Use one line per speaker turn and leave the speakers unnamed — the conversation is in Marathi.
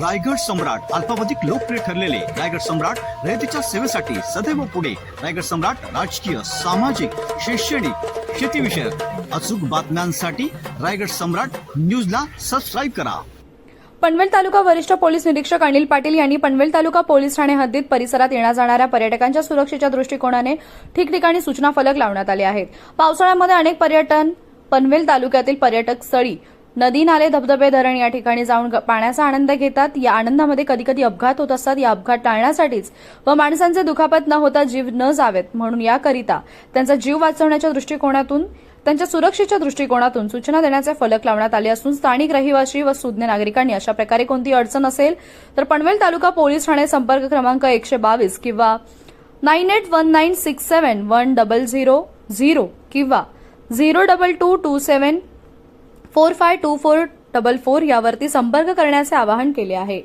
रायगड सम्राट अल्पावधिक लोकप्रिय ठरलेले रायगड सम्राट रयतेच्या सेवेसाठी सदैव पुढे. रायगड सम्राट राजकीय सामाजिक शैक्षणिक शेतीविषयक अचूक बातम्यांसाठी रायगड सम्राट न्यूजला सबस्क्राईब करा.
पनवेल तालुका वरिष्ठ पोलीस निरीक्षक अनिल पाटील यांनी पनवेल तालुका पोलीस ठाणे हद्दीत परिसरात येण्या जाणाऱ्या पर्यटकांच्या सुरक्षेच्या दृष्टिकोनाने ठिकठिकाणी सूचना फलक लावण्यात आले आहेत. पावसाळ्यामध्ये अनेक पर्यटन पनवेल तालुक्यातील पर्यटक स्थळी नदी नाले धबधबे धरण या ठिकाणी जाऊन ग- पाण्याचा आनंद घेतात. या आनंदामध्ये कधी कधी अपघात होत असतात. या अपघात टाळण्यासाठीच व माणसांचे दुखापत न होता जीव न जावेत म्हणून याकरिता त्यांचा जीव वाचवण्याच्या दृष्टिकोनातून त्यांच्या सुरक्षेच्या दृष्टिकोनातून सूचना देण्याचे फलक लावण्यात आले असून स्थानिक रहिवासी व सुज्ञ नागरिकांनी अशा प्रकारे कोणती अडचण असेल तर पनवेल तालुका पोलीस ठाणे संपर्क क्रमांक एकशे बावीस किंवा nine eight one nine six seven one double zero zero किंवा zero double two two seven four five two four double four यावरती संपर्क करण्याचे आवाहन केले आहे.